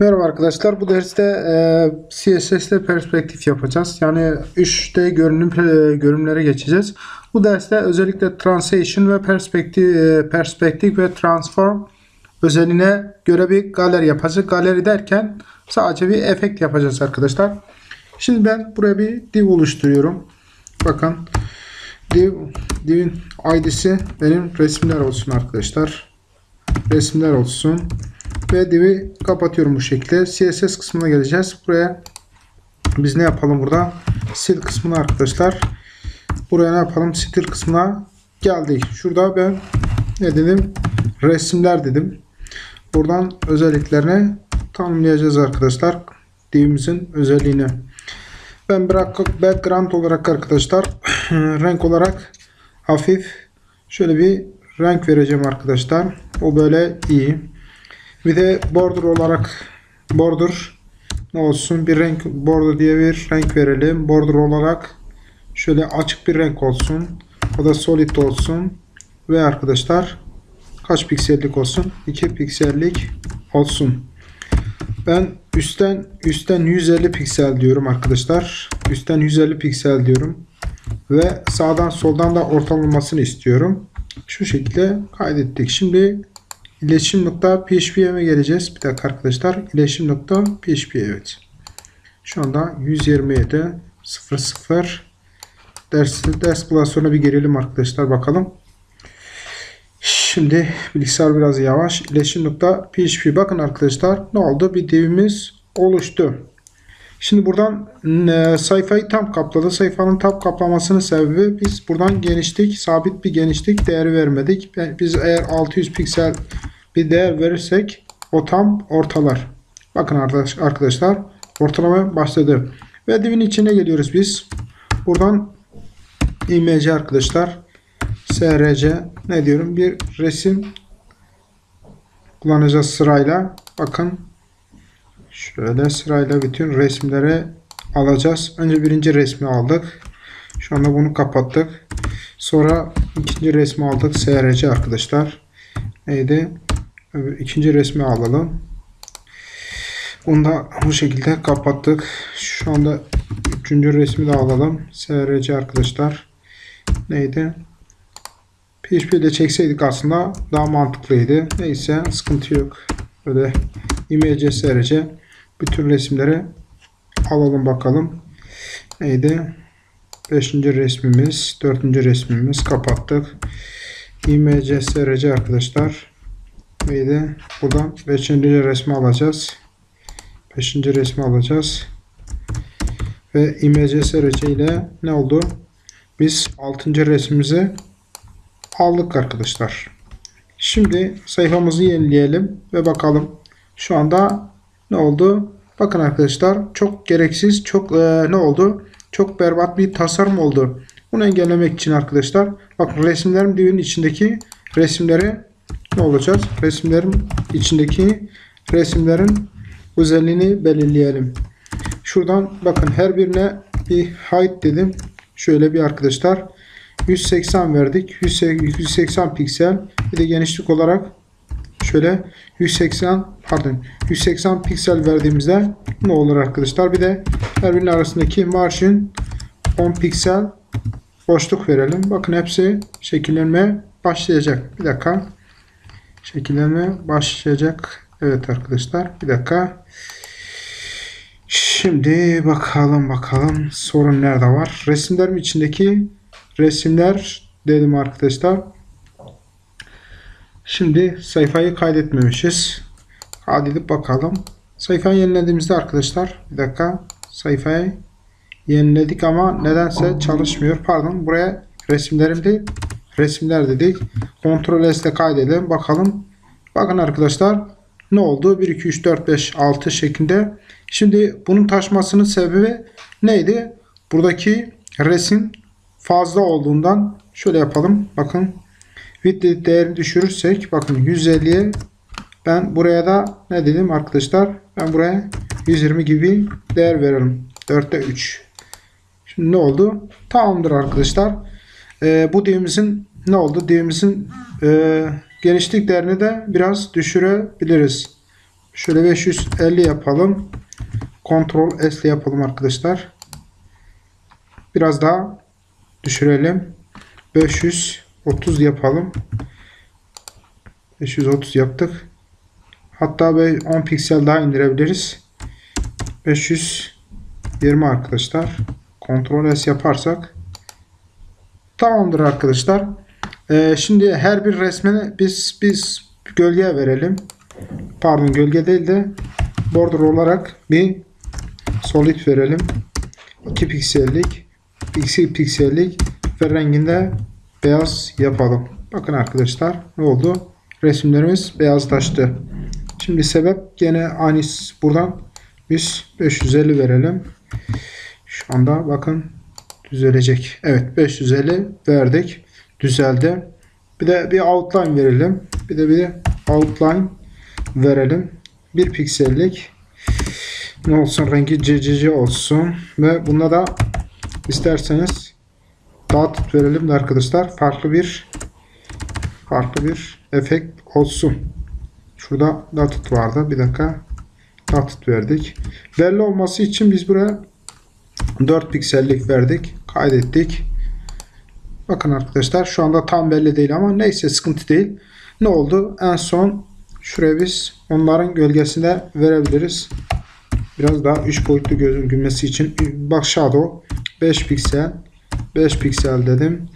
Merhaba arkadaşlar. Bu derste e, CSS'de perspektif yapacağız. Yani 3D görünüm e, görünümlere geçeceğiz. Bu derste özellikle translation ve perspektif e, perspektif ve transform özelliğine göre bir galeri yapacağız. Galeri derken sadece bir efekt yapacağız arkadaşlar. Şimdi ben buraya bir div oluşturuyorum. Bakın div divin id'si benim resimler olsun arkadaşlar. Resimler olsun ve div'i kapatıyorum bu şekilde. CSS kısmına geleceğiz. Buraya biz ne yapalım burada? Sil kısmına arkadaşlar. Buraya ne yapalım? Stil kısmına geldik. Şurada ben ne dedim? Resimler dedim. Buradan özelliklerini tanımlayacağız arkadaşlar. Div'imizin özelliğini. Ben bırak background olarak arkadaşlar renk olarak hafif şöyle bir renk vereceğim arkadaşlar. O böyle iyi. Bir de border olarak border ne olsun bir renk border diye bir renk verelim. Border olarak şöyle açık bir renk olsun. O da solid olsun. Ve arkadaşlar kaç piksellik olsun? 2 piksellik olsun. Ben üstten üstten 150 piksel diyorum arkadaşlar. Üstten 150 piksel diyorum. Ve sağdan soldan da ortalamasını istiyorum. Şu şekilde kaydettik. Şimdi İletişim nokta PHP'ye geleceğiz? Bir dakika arkadaşlar. İletişim nokta PHP evet. Şu anda 127 00 ders ders klasörüne bir girelim arkadaşlar bakalım. Şimdi bilgisayar biraz yavaş. İletişim nokta PHP bakın arkadaşlar ne oldu? Bir divimiz oluştu. Şimdi buradan e, sayfayı tam kapladı. Sayfanın tam kaplamasının sebebi biz buradan genişlik, sabit bir genişlik değeri vermedik. Biz eğer 600 piksel bir değer verirsek o tam ortalar. Bakın arkadaşlar ortalama başladı. Ve divin içine geliyoruz biz. Buradan imc arkadaşlar src ne diyorum bir resim kullanacağız sırayla. Bakın şöyle sırayla bütün resimleri alacağız. Önce birinci resmi aldık. Şu anda bunu kapattık. Sonra ikinci resmi aldık. src arkadaşlar. Neydi? ikinci resmi alalım. Bunu da bu şekilde kapattık. Şu anda üçüncü resmi de alalım. SRC arkadaşlar. Neydi? PHP ile çekseydik aslında daha mantıklıydı. Neyse sıkıntı yok. Böyle imece SRC bütün resimleri alalım bakalım. Neydi? Beşinci resmimiz, dördüncü resmimiz kapattık. imece SRC arkadaşlar neydi? Buradan 5. resmi alacağız. 5. resmi alacağız. Ve imece SRC ile ne oldu? Biz 6. resmimizi aldık arkadaşlar. Şimdi sayfamızı yenileyelim ve bakalım. Şu anda ne oldu? Bakın arkadaşlar çok gereksiz, çok e, ne oldu? Çok berbat bir tasarım oldu. Bunu engellemek için arkadaşlar bakın resimlerim divinin içindeki resimleri ne olacağız? Resimlerin içindeki resimlerin özelliğini belirleyelim. Şuradan bakın her birine bir height dedim. Şöyle bir arkadaşlar 180 verdik. 180 piksel. Bir de genişlik olarak şöyle 180 pardon 180 piksel verdiğimizde ne olur arkadaşlar? Bir de her birinin arasındaki margin 10 piksel boşluk verelim. Bakın hepsi şekillenmeye başlayacak. Bir dakika şekillenme başlayacak. Evet arkadaşlar bir dakika. Şimdi bakalım bakalım sorun nerede var. Resimlerim içindeki resimler dedim arkadaşlar. Şimdi sayfayı kaydetmemişiz. Kaydedip bakalım. Sayfayı yenilediğimizde arkadaşlar bir dakika sayfayı yeniledik ama nedense çalışmıyor. Pardon buraya resimlerim değil resimler dedik. Ctrl S ile kaydedelim. Bakalım. Bakın arkadaşlar ne oldu? 1, 2, 3, 4, 5, 6 şeklinde. Şimdi bunun taşmasının sebebi neydi? Buradaki resim fazla olduğundan şöyle yapalım. Bakın width değerini düşürürsek bakın 150'ye ben buraya da ne dedim arkadaşlar? Ben buraya 120 gibi değer verelim. 4'te 3. Şimdi ne oldu? Tamamdır arkadaşlar. Ee, bu divimizin ne oldu? Divimizin e, genişlik değerini de biraz düşürebiliriz. Şöyle 550 yapalım. Ctrl S yapalım arkadaşlar. Biraz daha düşürelim. 530 yapalım. 530 yaptık. Hatta be 10 piksel daha indirebiliriz. 520 arkadaşlar. Ctrl S yaparsak tamamdır arkadaşlar. Ee, şimdi her bir resmine biz biz gölge verelim. Pardon gölge değil de border olarak bir solid verelim. 2 piksellik 2 piksellik ve renginde beyaz yapalım. Bakın arkadaşlar ne oldu? Resimlerimiz beyazlaştı. Şimdi sebep gene aynı buradan biz 550 verelim. Şu anda bakın düzelecek. Evet 550 verdik. Düzeldi. Bir de bir outline verelim. Bir de bir outline verelim. Bir piksellik ne olsun rengi CCC olsun ve bunda da isterseniz dağıtıp verelim de arkadaşlar farklı bir farklı bir efekt olsun. Şurada dağıtıt vardı. Bir dakika dağıtıt verdik. Belli olması için biz buraya 4 piksellik verdik. Kaydettik. Bakın arkadaşlar şu anda tam belli değil ama neyse sıkıntı değil. Ne oldu? En son şuraya biz onların gölgesinde verebiliriz. Biraz daha 3 boyutlu gözükmesi için bak shadow 5 piksel 5 piksel dedim.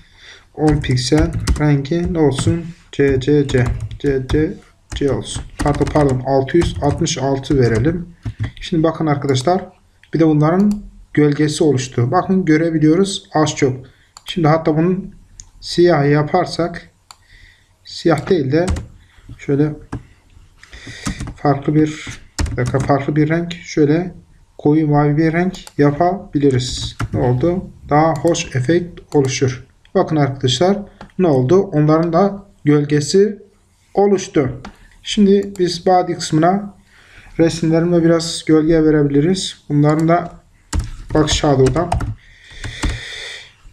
10 piksel rengi ne olsun? C C C C C C olsun. Pardon pardon 666 verelim. Şimdi bakın arkadaşlar bir de bunların gölgesi oluştu. Bakın görebiliyoruz az çok. Şimdi hatta bunun siyah yaparsak siyah değil de şöyle farklı bir dakika farklı bir renk şöyle koyu mavi bir renk yapabiliriz. Ne oldu? Daha hoş efekt oluşur. Bakın arkadaşlar ne oldu? Onların da gölgesi oluştu. Şimdi biz body kısmına resimlerime biraz gölge verebiliriz. Bunların da box shadow'dan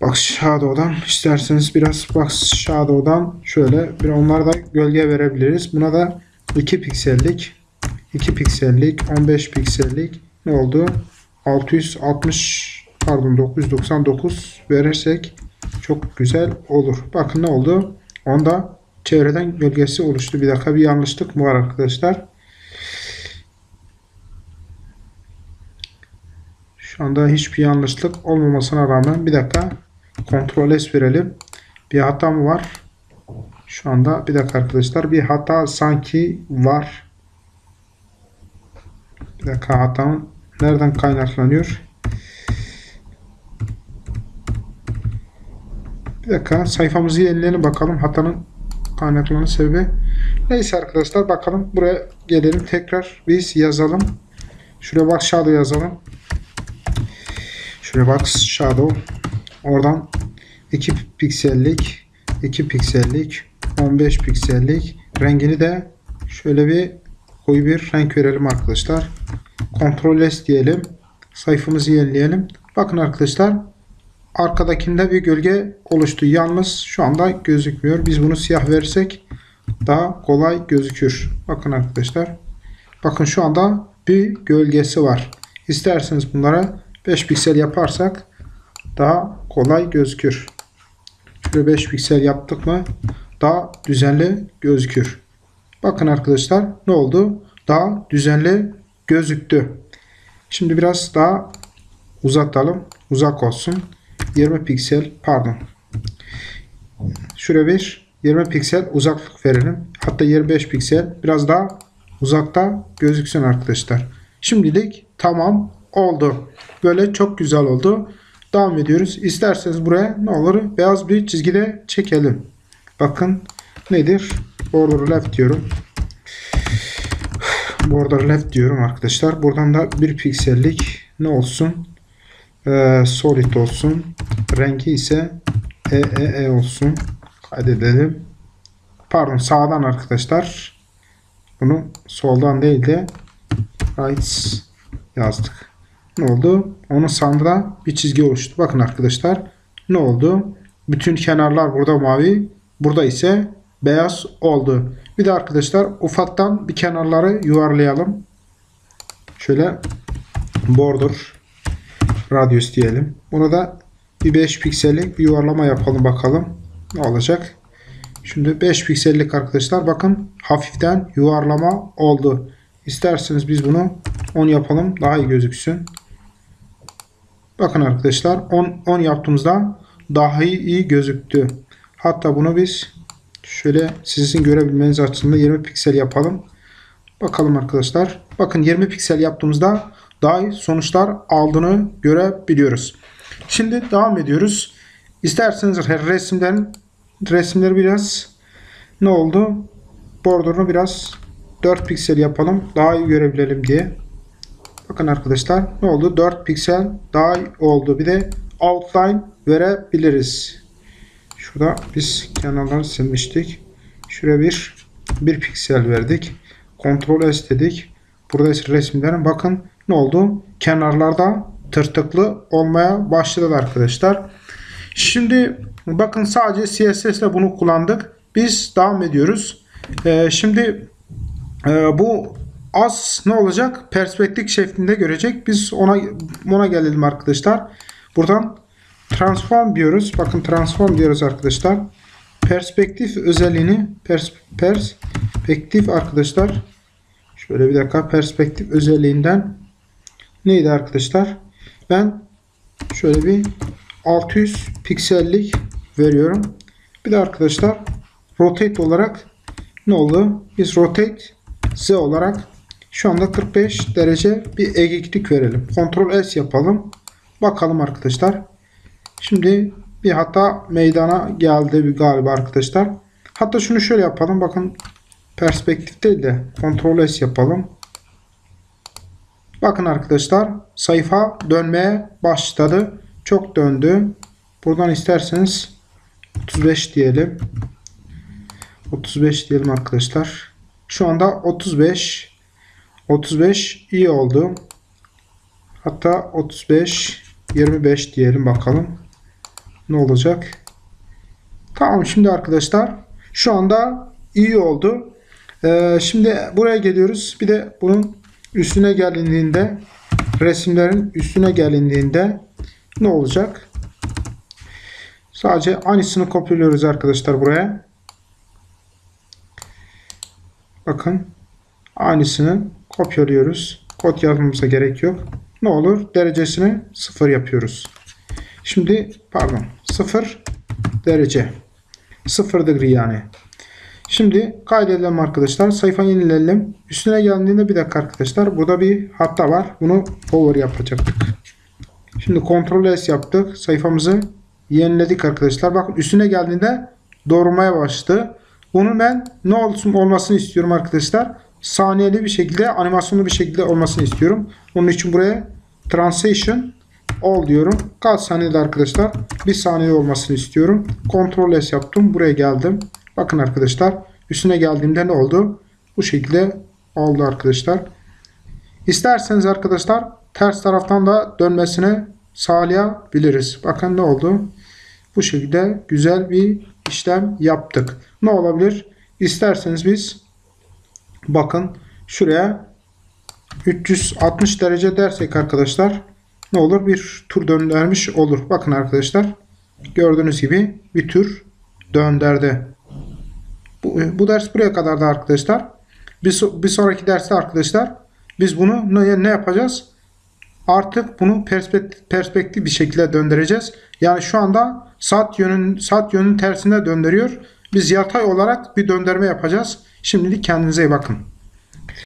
box shadow'dan isterseniz biraz box shadow'dan şöyle bir onlara da gölge verebiliriz. Buna da 2 piksellik 2 piksellik 15 piksellik ne oldu? 660 pardon 999 verirsek çok güzel olur. Bakın ne oldu? Onda çevreden gölgesi oluştu. Bir dakika bir yanlışlık mı var arkadaşlar? Şu anda hiçbir yanlışlık olmamasına rağmen bir dakika kontrol S verelim. Bir hata mı var? Şu anda bir dakika arkadaşlar bir hata sanki var. Bir dakika hatanın nereden kaynaklanıyor? Bir dakika sayfamızı yenileyelim bakalım hatanın kaynaklanan sebebi. Neyse arkadaşlar bakalım buraya gelelim tekrar biz yazalım. Şuraya bak shadow yazalım. Şuraya bak shadow. Oradan 2 piksellik 2 piksellik 15 piksellik rengini de şöyle bir koyu bir renk verelim arkadaşlar. Ctrl S diyelim. Sayfamızı yenileyelim. Bakın arkadaşlar arkadakinde bir gölge oluştu. Yalnız şu anda gözükmüyor. Biz bunu siyah versek daha kolay gözükür. Bakın arkadaşlar. Bakın şu anda bir gölgesi var. İsterseniz bunlara 5 piksel yaparsak daha kolay gözükür. Şöyle 5 piksel yaptık mı daha düzenli gözükür. Bakın arkadaşlar ne oldu? Daha düzenli gözüktü. Şimdi biraz daha uzatalım. Uzak olsun. 20 piksel pardon. Şuraya bir 20 piksel uzaklık verelim. Hatta 25 piksel biraz daha uzakta gözüksün arkadaşlar. Şimdilik tamam oldu. Böyle çok güzel oldu. Devam ediyoruz. İsterseniz buraya ne olur beyaz bir çizgide çekelim. Bakın nedir? Border left diyorum. Border left diyorum arkadaşlar. Buradan da bir piksellik ne olsun? Ee, solid olsun. Rengi ise EEE e, e olsun. Kaydedelim. Pardon sağdan arkadaşlar. Bunu soldan değil de right yazdık. Ne oldu? Onun sağında bir çizgi oluştu. Bakın arkadaşlar ne oldu? Bütün kenarlar burada mavi. Burada ise beyaz oldu. Bir de arkadaşlar ufaktan bir kenarları yuvarlayalım. şöyle border radius diyelim. Buna da bir 5 piksellik bir yuvarlama yapalım bakalım. Ne olacak? Şimdi 5 piksellik arkadaşlar bakın hafiften yuvarlama oldu. İsterseniz biz bunu 10 yapalım daha iyi gözüksün. Bakın arkadaşlar 10, 10 yaptığımızda daha iyi, gözüktü. Hatta bunu biz şöyle sizin görebilmeniz açısından 20 piksel yapalım. Bakalım arkadaşlar. Bakın 20 piksel yaptığımızda daha iyi sonuçlar aldığını görebiliyoruz. Şimdi devam ediyoruz. İsterseniz resimlerin resimleri biraz ne oldu? Bordurunu biraz 4 piksel yapalım. Daha iyi görebilelim diye. Bakın arkadaşlar ne oldu? 4 piksel daha iyi oldu. Bir de outline verebiliriz. Şurada biz kenarları silmiştik. Şuraya bir 1 piksel verdik. Ctrl S dedik. Burada resimlerin bakın ne oldu? Kenarlarda tırtıklı olmaya başladı arkadaşlar. Şimdi bakın sadece CSS ile bunu kullandık. Biz devam ediyoruz. Ee, şimdi e, bu az ne olacak? Perspektif şeklinde görecek. Biz ona ona gelelim arkadaşlar. Buradan transform diyoruz. Bakın transform diyoruz arkadaşlar. Perspektif özelliğini pers perspektif arkadaşlar şöyle bir dakika perspektif özelliğinden neydi arkadaşlar? Ben şöyle bir 600 piksellik veriyorum. Bir de arkadaşlar rotate olarak ne oldu? Biz rotate Z olarak şu anda 45 derece bir eğiklik verelim. Ctrl S yapalım. Bakalım arkadaşlar. Şimdi bir hata meydana geldi galiba arkadaşlar. Hatta şunu şöyle yapalım. Bakın perspektif değil de Ctrl S yapalım. Bakın arkadaşlar sayfa dönmeye başladı. Çok döndü. Buradan isterseniz 35 diyelim. 35 diyelim arkadaşlar. Şu anda 35 35 iyi oldu. Hatta 35 25 diyelim bakalım. Ne olacak? Tamam şimdi arkadaşlar şu anda iyi oldu. Ee, şimdi buraya geliyoruz. Bir de bunun üstüne gelindiğinde resimlerin üstüne gelindiğinde ne olacak? Sadece aynısını kopyalıyoruz arkadaşlar buraya. Bakın aynısını kopyalıyoruz. Kod yazmamıza gerek yok. Ne olur? Derecesini sıfır yapıyoruz. Şimdi pardon sıfır derece. Sıfır degree yani. Şimdi kaydedelim arkadaşlar. Sayfa yenileyelim. Üstüne geldiğinde bir dakika arkadaşlar. Burada bir hatta var. Bunu over yapacaktık. Şimdi Ctrl S yaptık. Sayfamızı yeniledik arkadaşlar. Bakın üstüne geldiğinde doğurmaya başladı. Bunun ben ne olsun olmasını istiyorum arkadaşlar. Saniyeli bir şekilde animasyonlu bir şekilde olmasını istiyorum. Onun için buraya transition all diyorum. Kaç saniyede arkadaşlar? Bir saniye olmasını istiyorum. Ctrl S yaptım. Buraya geldim. Bakın arkadaşlar üstüne geldiğimde ne oldu? Bu şekilde oldu arkadaşlar. İsterseniz arkadaşlar ters taraftan da dönmesine sağlayabiliriz. Bakın ne oldu? Bu şekilde güzel bir işlem yaptık. Ne olabilir? İsterseniz biz bakın şuraya 360 derece dersek arkadaşlar ne olur? Bir tur döndürmüş olur. Bakın arkadaşlar gördüğünüz gibi bir tur döndürdü. Bu, bu ders buraya kadar da arkadaşlar. Bir, bir sonraki derste arkadaşlar biz bunu ne, ne yapacağız? Artık bunu perspektif, perspektif bir şekilde döndüreceğiz. Yani şu anda saat yönün saat yönün tersine döndürüyor. Biz yatay olarak bir döndürme yapacağız. Şimdilik kendinize iyi bakın.